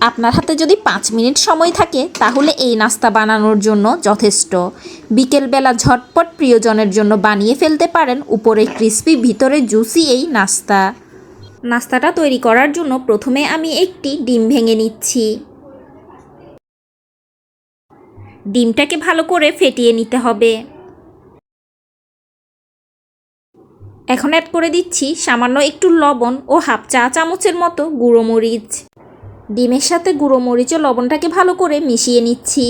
আপনার হাতে যদি পাঁচ মিনিট সময় থাকে, তাহলে এই নাস্তা বানানোর জন্য যথেষ্ট। বিকেলবেলা ঝটপট প্রিয়জনের জন্য বানিয়ে ফেলতে পারেন উপরে ক্রিস্পি, ভিতরে জুসি এই নাস্তা। নাস্তাটা তৈরি করার জন্য প্রথমে আমি একটি ডিম ভেঙে নিচ্ছি। ডিমটাকে ভালো করে ফেটিয়ে নিতে হবে। এখন অ্যাড করে দিচ্ছি সামান্য একটু লবণ ও হাফ চা চামচের মতো গুঁড়ো মরিচ। ডিমের সাথে গুঁড়ো মরিচ ও লবণটাকে ভালো করে মিশিয়ে নিচ্ছি।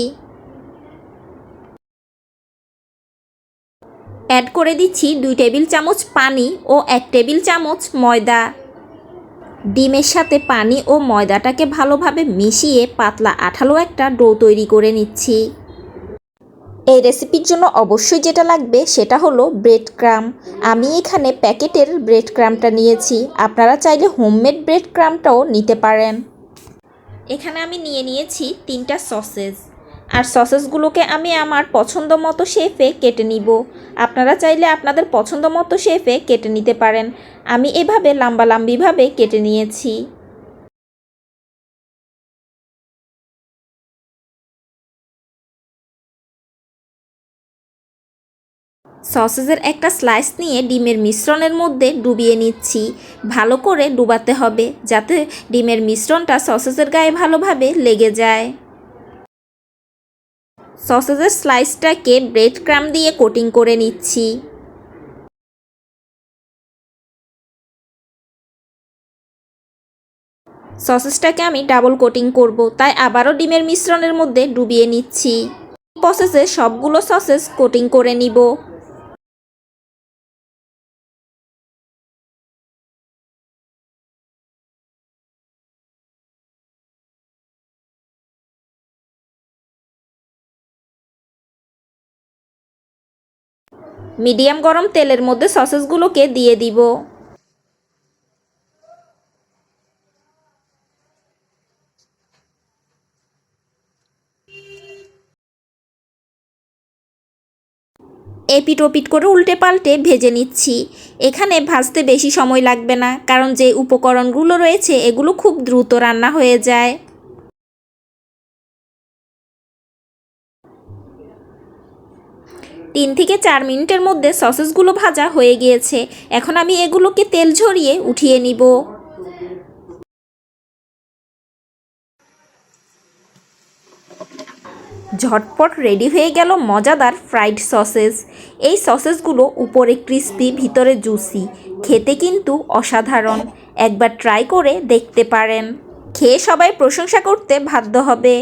অ্যাড করে দিচ্ছি দুই টেবিল চামচ পানি ও এক টেবিল চামচ ময়দা। ডিমের সাথে পানি ও ময়দাটাকে ভালোভাবে মিশিয়ে পাতলা আঠালো একটা ডো তৈরি করে নিচ্ছি। এই রেসিপির জন্য অবশ্যই যেটা লাগবে সেটা হলো ব্রেড ক্রাম। আমি এখানে প্যাকেটের ব্রেড ক্রামটা নিয়েছি। আপনারা চাইলে হোমমেড ব্রেড ক্রামটাও নিতে পারেন। এখানে আমি নিয়ে নিয়েছি তিনটা সসেজ। আর সসেসগুলোকে আমি আমার পছন্দ মতো শেফে কেটে নিব। আপনারা চাইলে আপনাদের পছন্দ মতো শেফে কেটে নিতে পারেন। আমি এভাবে লাম্বালাম্বিভাবে কেটে নিয়েছি। সসেসের একটা স্লাইস নিয়ে ডিমের মিশ্রণের মধ্যে ডুবিয়ে নিচ্ছি। ভালো করে ডুবাতে হবে যাতে ডিমের মিশ্রণটা সসেসের গায়ে ভালোভাবে লেগে যায়। সসেসের স্লাইসটাকে ব্রেড ক্রাম দিয়ে কোটিং করে নিচ্ছি। সসেসটাকে আমি ডাবল কোটিং করব, তাই আবারও ডিমের মিশ্রণের মধ্যে ডুবিয়ে নিচ্ছি। প্রসেসে সবগুলো সসেস কোটিং করে নিব। মিডিয়াম গরম তেলের মধ্যে সসেসগুলোকে দিয়ে দিব। এপিট ওপিট করে উল্টে পাল্টে ভেজে নিচ্ছি। এখানে ভাজতে বেশি সময় লাগবে না, কারণ যে উপকরণগুলো রয়েছে, এগুলো খুব দ্রুত রান্না হয়ে যায়। তিন থেকে চার মিনিটের মধ্যে সসেসগুলো ভাজা হয়ে গিয়েছে। এখন আমি এগুলোকে তেল ঝরিয়ে উঠিয়ে নিব। ঝটপট রেডি হয়ে গেল মজাদার ফ্রাইড সসেস। এই সসেসগুলো উপরে ক্রিস্পি, ভিতরে জুসি। খেতে কিন্তু অসাধারণ। একবার ট্রাই করে দেখতে পারেন। খেয়ে সবাই প্রশংসা করতে বাধ্য হবে।